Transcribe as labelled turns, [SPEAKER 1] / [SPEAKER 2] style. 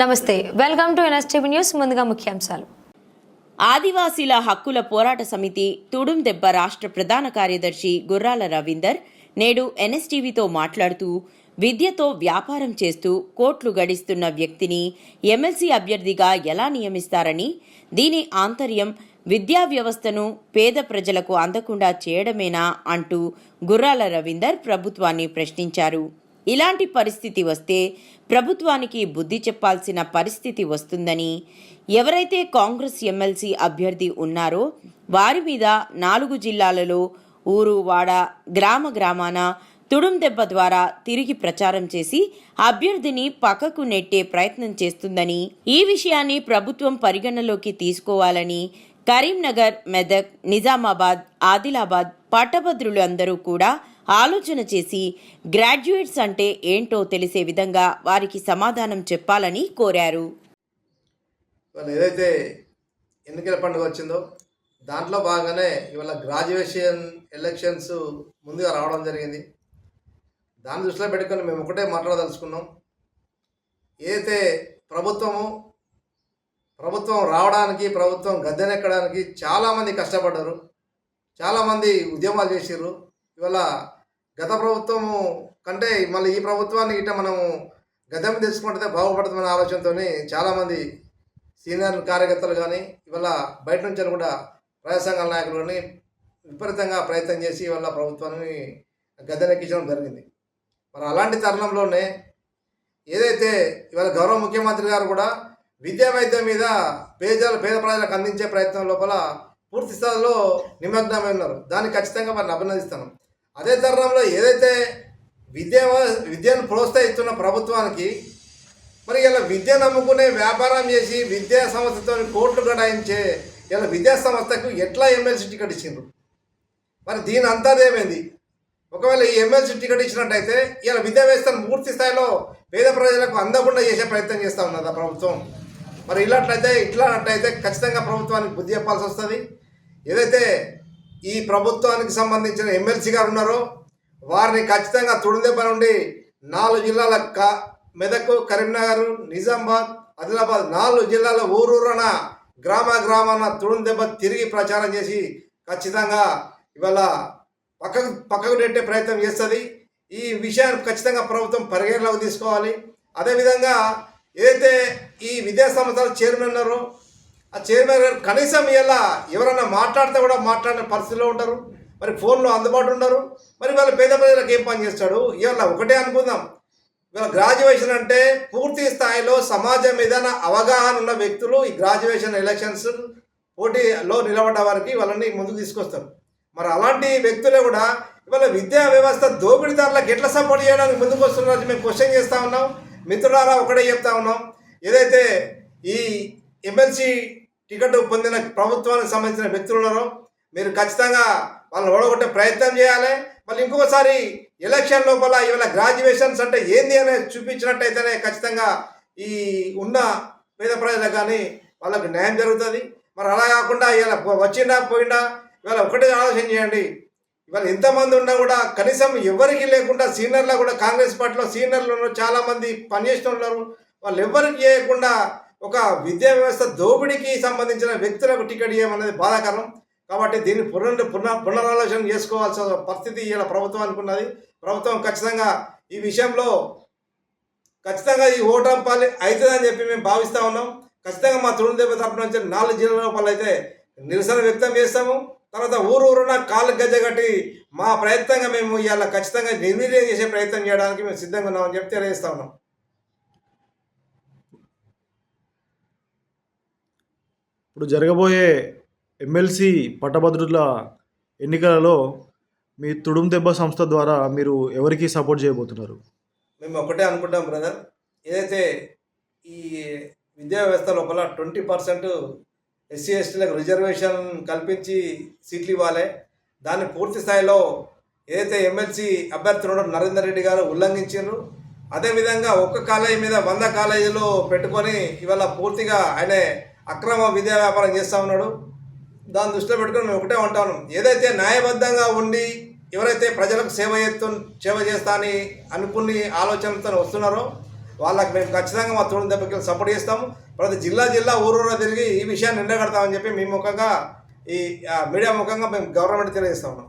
[SPEAKER 1] నమస్తే welcome to NSTV news ముందుగా ముఖ్యాంశాలు.
[SPEAKER 2] ఆదివాసీల హక్కుల పోరాట సమితి తుడుం దెబ్బ రాష్ట్ర ప్రధాన కార్యదర్శి గుర్రాల రవీందర్ నేడు ఎన్ఎస్టీవీతో మాట్లాడుతూ విద్యతో వ్యాపారం చేస్తూ కోట్లు గడిస్తున్న వ్యక్తిని ఎమ్మెల్సీ అభ్యర్థిగా ఎలా నియమిస్తారని దీని ఆంతర్యం విద్యా వ్యవస్థను పేద ప్రజలకు అందకుండా చేయడమేనా అంటూ గుర్రాల రవీందర్ ప్రభుత్వాన్ని ప్రశ్నించారు. ఇలాంటి పరిస్థితి వస్తే ప్రభుత్వానికి బుద్ధి చెప్పాల్సిన పరిస్థితి వస్తుందని ఎవరైతే కాంగ్రెస్ ఎమ్మెల్సీ అభ్యర్థి ఉన్నారో వారి మీద నాలుగు జిల్లాలలో ఊరు వాడ గ్రామ గ్రామాన తుడుం దెబ్బ ద్వారా తిరిగి ప్రచారం చేసి అభ్యర్థిని పక్కకు నెట్టే ప్రయత్నం చేస్తుందని ఈ విషయాన్ని ప్రభుత్వం పరిగణలోకి తీసుకోవాలని కరీంనగర్ మెదక్ నిజామాబాద్ ఆదిలాబాద్ పట్టభద్రులు అందరూ కూడా ఆలోచన చేసి గ్రాడ్యుయేట్స్ అంటే ఏంటో తెలిసే విధంగా వారికి సమాధానం చెప్పాలని కోరారు.
[SPEAKER 3] ఏదైతే ఎన్నికల పండుగ వచ్చిందో దాంట్లో భాగంగానే ఇవాళ గ్రాడ్యుయేషన్ ఎలక్షన్స్ ముందుగా రావడం జరిగింది. దాన్ని దృష్టిలో పెట్టుకొని మేము ఒకటే మాట్లాడదలుచుకున్నాం. ఏదైతే ప్రభుత్వము ప్రభుత్వం రావడానికి ప్రభుత్వం గద్దెనెక్కడానికి చాలామంది కష్టపడ్డారు. చాలామంది ఉద్యమాలు చేసారు ఇవాళ గత ప్రభుత్వము కంటే మళ్ళీ ఈ ప్రభుత్వాన్ని ఇట మనము గతం తెచ్చుకుంటే బాగుపడుతుందనే ఆలోచనతోని చాలామంది సీనియర్ కార్యకర్తలు కానీ ఇవాళ బయట నుంచి కూడా ప్రజా నాయకులు కానీ విపరీతంగా ప్రయత్నం చేసి ఇవాళ ప్రభుత్వాన్ని గద్దెనెక్కించడం జరిగింది. మరి అలాంటి తరుణంలోనే ఏదైతే ఇవాళ గౌరవ ముఖ్యమంత్రి గారు కూడా విద్యా వైద్యం మీద పేదల పేద ప్రజలకు అందించే ప్రయత్నం లోపల పూర్తి స్థాయిలో నిమగ్నమై ఉన్నారు. దాన్ని ఖచ్చితంగా వారిని అభినందిస్తాను అదే తరుణంలో ఏదైతే విద్య విద్యను ప్రోత్సహిస్తున్న ప్రభుత్వానికి మరి ఇలా విద్య నమ్ముకునే వ్యాపారం చేసి విద్యా సంస్థతో కోట్లు గడాయించే ఇలా విద్యా సంస్థకు ఎట్లా ఎమ్మెల్సీ టికెట్ ఇచ్చిండ్రు? మరి దీని అంతదేమైంది ఒకవేళ ఈ ఎమ్మెల్సీ టికెట్ ఇచ్చినట్టయితే ఇలా విద్యా వ్యవస్థను పూర్తి స్థాయిలో పేద ప్రజలకు అందకుండా చేసే ప్రయత్నం చేస్తూ ఉన్నది ఆ ప్రభుత్వం? మరి ఇలాంట్లయితే ఇట్లాంటైతే ఖచ్చితంగా ప్రభుత్వానికి బుద్ధి చెప్పాల్సి వస్తుంది. ఏదైతే ఈ ప్రభుత్వానికి సంబంధించిన ఎమ్మెల్సీ గారు ఉన్నారో వారిని ఖచ్చితంగా తుడిదెబ్బ నుండి నాలుగు జిల్లాల కా మెదక్ కరీంనగర్ నిజామాబాద్ ఆదిలాబాద్ నాలుగు జిల్లాల ఊరూరన గ్రామ గ్రామాన తుడుందెబ్బ తిరిగి ప్రచారం చేసి ఖచ్చితంగా ఇవాళ పక్కకు పక్కకు నెట్టే ప్రయత్నం చేస్తుంది. ఈ విషయాన్ని ఖచ్చితంగా ప్రభుత్వం పరిగణలోకి తీసుకోవాలి. అదేవిధంగా ఏదైతే ఈ విద్యా సంస్థల చైర్మన్ ఉన్నారో ఆ చైర్మన్ గారు కనీసం ఇలా ఎవరైనా మాట్లాడితే కూడా మాట్లాడిన పరిస్థితిలో ఉంటారు. మరి ఫోన్లో అందుబాటు ఉండరు. మరి వాళ్ళ పేద ప్రజలకు ఏం పని చేస్తాడు? ఇవాళ ఒకటే అనుకుందాం. ఇవాళ గ్రాడ్యుయేషన్ అంటే పూర్తి స్థాయిలో సమాజం మీద అవగాహన ఉన్న వ్యక్తులు ఈ గ్రాడ్యుయేషన్ ఎలక్షన్స్ పోటీలో నిలబడ్డ వారికి వాళ్ళని ముందుకు తీసుకొస్తారు. మరి అలాంటి వ్యక్తులే కూడా ఇవాళ విద్యా వ్యవస్థ దోపిడీదారులకు ఎట్లా సపోర్ట్ చేయడానికి ముందుకు వస్తున్నారని మేము క్వశ్చన్ చేస్తూ ఉన్నాం. మిత్రులారా ఒకటే చెప్తా ఉన్నాం. ఏదైతే ఈ ఎమ్మెల్సీ టికెట్ పొందిన ప్రభుత్వానికి సంబంధించిన వ్యక్తులు ఉన్నారో మీరు ఖచ్చితంగా వాళ్ళని ఓడగొట్టే ప్రయత్నం చేయాలి. మళ్ళీ ఇంకొకసారి ఎలక్షన్ లోపల ఇవాళ గ్రాడ్యుయేషన్స్ అంటే ఏంది అనేది చూపించినట్టయితేనే ఖచ్చితంగా ఈ ఉన్న పేద ప్రజలకు కానీ వాళ్ళకి న్యాయం జరుగుతుంది. మరి అలా కాకుండా ఇవాళ వచ్చిండా పోయిండా? ఇవాళ ఒకటే ఆలోచన చేయండి. ఇవాళ ఎంతమంది ఉన్నా కూడా కనీసం ఎవరికి లేకుండా సీనియర్లో కూడా కాంగ్రెస్ పార్టీలో సీనియర్లు ఉన్నారు చాలామంది పనిచేసిన ఉన్నారు వాళ్ళు ఎవరికి చేయకుండా ఒక విద్యా వ్యవస్థ దోపిడీకి సంబంధించిన వ్యక్తులకు టికెట్ ఇవ్వమనేది బాధాకరం. కాబట్టి దీన్ని పునర్ పునః పునరాలోచన చేసుకోవాల్సిన పరిస్థితి ఇలా ప్రభుత్వం అనుకున్నది. ప్రభుత్వం ఖచ్చితంగా ఈ విషయంలో ఖచ్చితంగా ఈ ఓటంపాలి అవుతుందని చెప్పి మేము భావిస్తూ ఉన్నాం. ఖచ్చితంగా మా తుడుం దెబ్బ తరపు నుంచి నాలుగు జిల్లాల లోపల అయితే నిరసన వ్యక్తం చేస్తాము. తర్వాత ఊరు ఊరున కాళ్ళు గజ్జ కట్టి మా ప్రయత్నంగా మేము ఇవాళ ఖచ్చితంగా నిర్వీర్యం చేసే ప్రయత్నం చేయడానికి మేము సిద్ధంగా ఉన్నామని చెప్పి తెలియజేస్తా ఉన్నాం.
[SPEAKER 4] ఇప్పుడు జరగబోయే ఎమ్మెల్సీ పట్టభద్రుల ఎన్నికలలో మీ తుడుం దెబ్బ సంస్థ ద్వారా మీరు ఎవరికి సపోర్ట్ చేయబోతున్నారు?
[SPEAKER 3] మేము ఒకటే అనుకుంటాం బ్రదర్. ఏదైతే ఈ విద్యా వ్యవస్థ లోపల ట్వంటీ పర్సెంట్ ఎస్సీ ఎస్టీలకు రిజర్వేషన్ కల్పించి సీట్లు ఇవ్వాలి. దాన్ని పూర్తి స్థాయిలో ఏదైతే ఎమ్మెల్సీ అభ్యర్థి నరేందర్ రెడ్డి గారు ఉల్లంఘించారు అదేవిధంగా ఒక్క కాలేజీ మీద వంద కాలేజీలు పెట్టుకొని ఇవాళ పూర్తిగా ఆయనే అక్రమ విద్యా వ్యాపారం చేస్తూ ఉన్నాడు. దాన్ని దృష్టిలో పెట్టుకుని మేము ఒకటే ఉంటాను ఏదైతే న్యాయబద్ధంగా ఉండి ఎవరైతే ప్రజలకు సేవ చేస్తు సేవ చేస్తా అని అనుకుని ఆలోచనలతో వస్తున్నారో వాళ్ళకి మేము ఖచ్చితంగా మా తోడు దెబ్బకి సపోర్ట్ చేస్తాము. ప్రతి జిల్లా జిల్లా ఊరూరా తిరిగి ఈ విషయాన్ని నిండగడతామని చెప్పి మీ ముఖంగా ఈ మీడియా ముఖంగా మేము గవర్నమెంట్ తెలియజేస్తా ఉన్నాం.